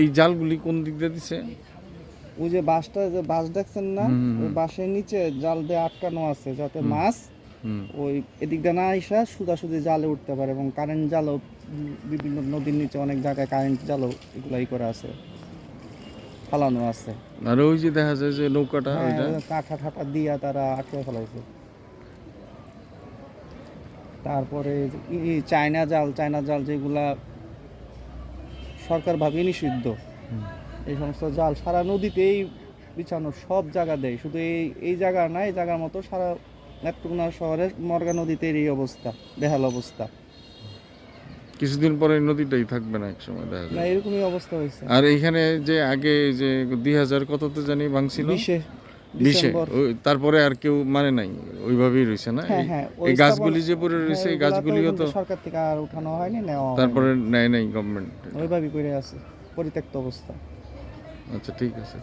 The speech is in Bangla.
এই জালগুলি কোন দিক দিয়ে দিছে? ওই যে বাসটা যে বাস দেখছেন না। ওই বাসের নিচে জাল দিয়ে আটকানো আছে যাতে মাছ ওই এদিক দিয়ে না আইসা সুদা সুদাসুদি জালে উঠতে পারে এবং কারেন্ট জালও বিভিন্ন নদীর নিচে অনেক জায়গায় কারেন্ট জালও এগুলাই করে আছে ফালানো আছে। আর ওই যে দেখা যায় যে নৌকাটা হ্যাঁ, ওইটা? ওই কাঁঠা ঠাটা দিয়া তারা আটকে ফেলাইছে। তারপরে চায়না জাল চায়না জাল যেগুলা সরকারভাবে নিষিদ্ধ এই সমস্ত জাল সারা নদীতেই বিছানো সব জায়গা দেয়। শুধু এই এই জায়গা না এই জায়গার মতো সারা নেত্রকোনা শহরের মর্গা নদীতে এই অবস্থা বেহাল অবস্থা। কিছুদিন পরে নদীটাই থাকবে না একসময় দেখা না যায় এরকমই অবস্থা হয়েছে। আর এইখানে যে আগে যে দুই হাজার কততে জানি ভাঙছিল? বিশে তারপরে আর কেউ মানে নাই ওইভাবেই রয়েছে না? হ্যাঁ এই- হ্যাঁ গাছগুলি যে পরে রয়েছে এই গাছগুলিও তো সরকার থেকে আর উঠানো হয়নি নেওয়া তারপরে নেয় নাই গভর্নমেন্ট ওইভাবেই আছে পরিত্যক্ত অবস্থা। আচ্ছা ঠিক আছে।